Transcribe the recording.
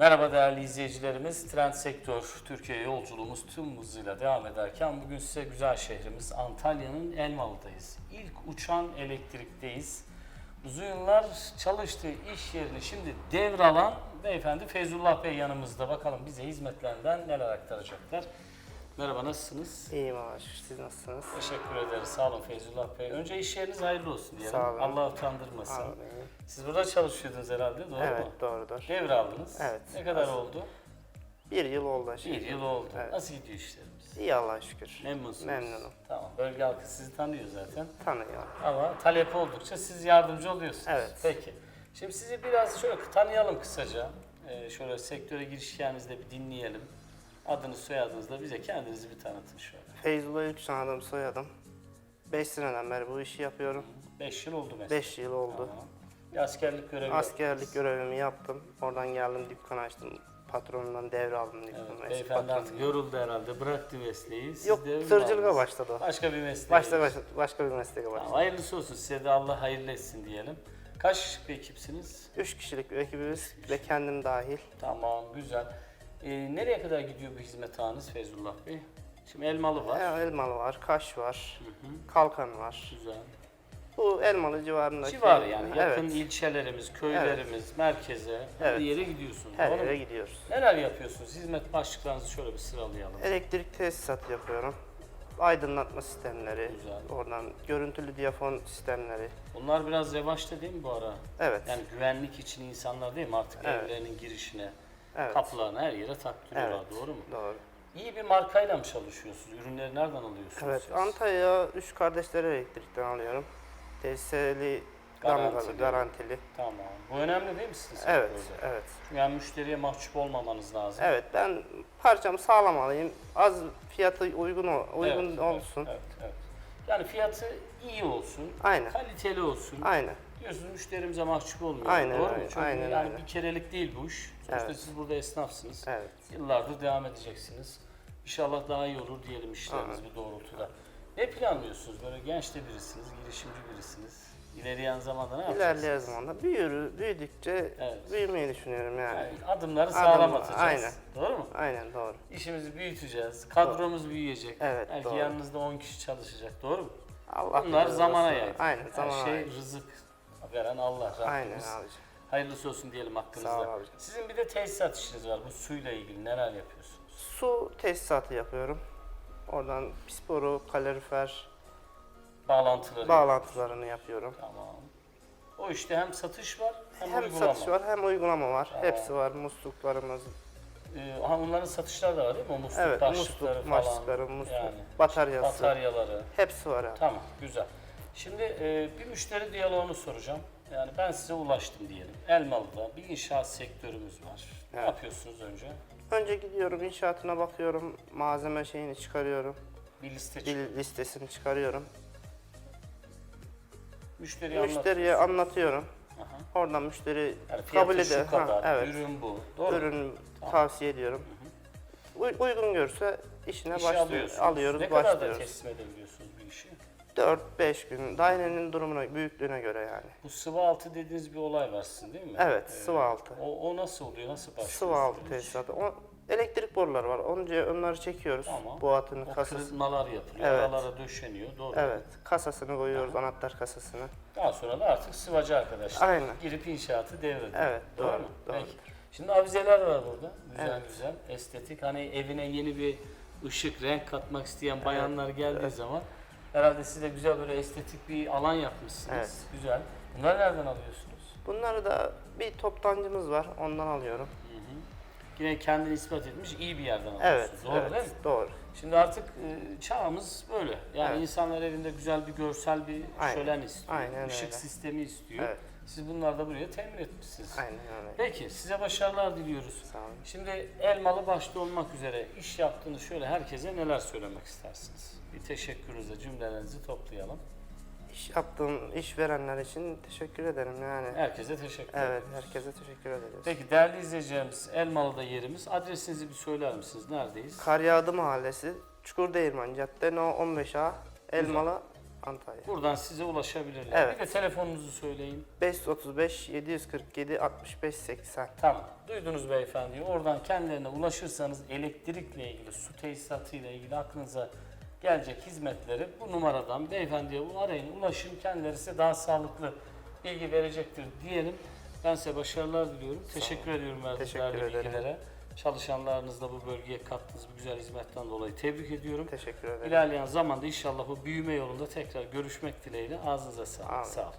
Merhaba değerli izleyicilerimiz. Trend Sektör Türkiye yolculuğumuz tüm hızıyla devam ederken bugün size güzel şehrimiz Antalya'nın Elmalı'dayız. İlk uçan elektrikteyiz. Uzun yıllar çalıştığı iş yerini şimdi devralan beyefendi Feyzullah Bey yanımızda. Bakalım bize hizmetlerinden neler aktaracaklar. Merhaba nasılsınız? İyiyim abi. Siz nasılsınız? Teşekkür ederiz. Sağ olun Feyzullah Bey. Önce iş yeriniz hayırlı olsun diyelim. Sağ olun. Allah utandırmasın. Abi. Siz burada çalışıyordunuz herhalde doğru Evet mu? doğrudur. Devraldınız. Evet. Ne kadar oldu? Bir yıl oldu şimdi. Bir yıl oldu. Evet. Nasıl gidiyor işlerimiz? İyi Allah'a şükür. Memnunsunuz. Memnunum. Tamam. Bölge halkı sizi tanıyor zaten. Tanıyorum. Ama talep oldukça siz yardımcı oluyorsunuz. Evet. Peki. Şimdi sizi biraz şöyle tanıyalım kısaca. Ee, şöyle sektöre giriş hikayenizde bir dinleyelim. Adınız soyadınızla bize kendinizi bir tanıtın şöyle. Feyzullah Yüksel adım soyadım. 5 seneden beri bu işi yapıyorum. 5 yıl oldu mesela. 5 yıl oldu. Tamam. Bir askerlik görevi Askerlik yaptınız. görevimi yaptım. Oradan geldim dükkan açtım. Patronundan devraldım dükkanı. Evet, beyefendi patronum. artık yoruldu herhalde. Bıraktı mesleği. Siz Yok de tırcılığa başladı o. Başka bir mesleğe. Geçti. başka, başka bir mesleğe Tamam, başladı. hayırlısı olsun. Size de Allah hayırlı etsin diyelim. Kaç bir ekipsiniz? 3 kişilik bir ekibimiz ve kendim dahil. Tamam, güzel. Ee, nereye kadar gidiyor bu hizmet ağınız Feyzullah Bey? Şimdi Elmalı var. Ya, elmalı var, kaş var, kalkan var. güzel. Bu elmalı civarındaki. Civarı yani yakın Evet. ilçelerimiz, köylerimiz, merkeze, her Evet. yere gidiyorsunuz. Her doğru mu? yere gidiyoruz. Neler yapıyorsunuz? Hizmet başlıklarınızı şöyle bir sıralayalım. Elektrik tesisatı yapıyorum. Aydınlatma sistemleri, Güzel. oradan görüntülü diyafon sistemleri. Bunlar biraz revaçta değil mi bu ara? Evet, Yani güvenlik için insanlar değil mi artık Evet. evlerinin girişine, evet, kapılarına her yere taktırıyorlar Evet. doğru mu? doğru. İyi bir markayla mı çalışıyorsunuz? Ürünleri nereden alıyorsunuz Evet, siz? Antalya üç kardeşleri elektrikten alıyorum. Tesiseli, Garantili. garantili. Tamam. Bu önemli değil mi sizin Evet, sektörde? evet. Yani müşteriye mahcup olmamanız lazım. Evet, ben parçamı sağlam alayım. Az fiyatı uygun uygun Evet, olsun. Evet, evet, evet. Yani fiyatı iyi olsun, Aynen, kaliteli olsun. aynen. Diyorsunuz müşterimize mahcup olmuyor. Aynen Doğru mu? öyle, Çünkü aynen yani öyle. bir kerelik değil bu iş. Sonuçta Evet. siz burada esnafsınız. Evet. Yıllardır devam edeceksiniz. İnşallah daha iyi olur diyelim işleriniz bu doğrultuda. Ne planlıyorsunuz? Böyle genç de birisiniz, girişimci birisiniz. İlerleyen zamanda ne yapacaksınız? İlerleyen zamanda büyür, büyüdükçe Evet. büyümeyi düşünüyorum yani. Yani adımları sağlam Adımlar, atacağız. aynen. Doğru mu? Aynen doğru. İşimizi büyüteceğiz. Kadromuz büyüyecek. Evet, Belki doğru. yanınızda 10 kişi çalışacak. Doğru mu? Allah Bunlar bilir zamana olsun. yayın. Aynen Her zamana şey rızık veren Allah Rabbimiz. Aynen abicim. Hayırlısı olsun diyelim hakkınızda. Sağ ol abicim. Sizin bir de tesisat işiniz var. Bu suyla ilgili neler yapıyorsunuz? Su tesisatı yapıyorum. Oradan pis boru, kalorifer Bağlantıları. bağlantılarını yapıyorum. Tamam. O işte hem satış var hem, Hem uygulama. satış var hem uygulama var. Tamam. Hepsi var. Musluklarımız, Ee, ha, onların satışları da var değil mi? O musluk evet başlıkları musluk, falan. başlıkları, musluk, Yani bataryası. bataryaları. Hepsi var abi. Tamam, güzel. Şimdi e, bir müşteri diyaloğunu soracağım. Yani ben size ulaştım diyelim. Elmalı'da bir inşaat sektörümüz var. Ne Evet. yapıyorsunuz önce? Önce gidiyorum inşaatına bakıyorum. Malzeme şeyini çıkarıyorum. Bir liste çıkıyor. Bil listesini çıkarıyorum. Müşteriye Müşteriye anlatıyorsunuz. anlatıyorum. Aha. Oradan müşteri Yani kabul eder. şu kadar, Ha, evet. ürün bu. Doğru mu? Ürün tavsiye ediyorum. Uy- uygun görse işine İşe başlıyor, alıyorsunuz. alıyoruz, Ne kadar da başlıyoruz. teslim edebiliyorsunuz bu işi? 4-5 gün dairenin durumuna, büyüklüğüne göre yani. Bu sıvı altı dediğiniz bir olay var sizin değil mi? Evet, Ee, sıvı altı. O, o nasıl oluyor? Nasıl başlıyor? Sıvı altı süreç? tesisatı. O, elektrik boruları var. Önce onları çekiyoruz. Tamam. Boğatının O kasası. kırılmalar yapılıyor, Evet. aralara döşeniyor. Doğru. Evet, kasasını koyuyoruz, anahtar kasasını. Daha sonra da artık sıvacı arkadaşlar Aynen. girip inşaatı devrediyor. Evet, doğru, mu? Peki. Şimdi avizeler var burada. Güzel güzel, estetik. Hani evine yeni bir ışık, renk katmak isteyen bayanlar geldiği zaman herhalde siz de güzel böyle estetik bir alan yapmışsınız. Evet. Güzel. Bunları nereden alıyorsunuz? Bunları da bir toptancımız var, ondan alıyorum. Hı hı. Yine kendini ispat etmiş iyi bir yerden Evet, alıyorsunuz. Doğru evet, değil mi? doğru. Şimdi artık e, çağımız böyle. Yani Evet. insanlar evinde güzel bir görsel bir Aynen. şölen istiyor. Aynen Işık öyle. sistemi istiyor. Evet. Siz bunları da buraya temin etmişsiniz. Aynen öyle. Peki size başarılar diliyoruz. Sağ olun. Şimdi Elmalı başta olmak üzere iş yaptığınız şöyle herkese neler söylemek istersiniz? Bir teşekkürünüzle cümlelerinizi toplayalım. İş yaptığım işverenler için teşekkür ederim yani. Herkese teşekkür Evet, ediyoruz. herkese teşekkür ederiz. Peki değerli izleyicilerimiz Elmalı'da yerimiz. Adresinizi bir söyler misiniz? Neredeyiz? Karyağdı Mahallesi, Çukurdeğirmen Cadde No 15A, Elmalı Antalya. Buradan size ulaşabilirler. Evet. Bir de telefonunuzu söyleyin. 535 747 65 80. Tamam. Duydunuz beyefendiyi. Oradan kendilerine ulaşırsanız elektrikle ilgili, su tesisatıyla ilgili aklınıza gelecek hizmetleri bu numaradan beyefendiye arayın, ulaşın. Kendileri size daha sağlıklı bilgi verecektir diyelim. Ben size başarılar diliyorum. Teşekkür ediyorum verdiğiniz Teşekkür değerli ederim. Çalışanlarınızla bu bölgeye kattığınız bu güzel hizmetten dolayı tebrik ediyorum. Teşekkür ederim. İlerleyen zamanda inşallah bu büyüme yolunda tekrar görüşmek dileğiyle ağzınıza sağlık. Sağ olun.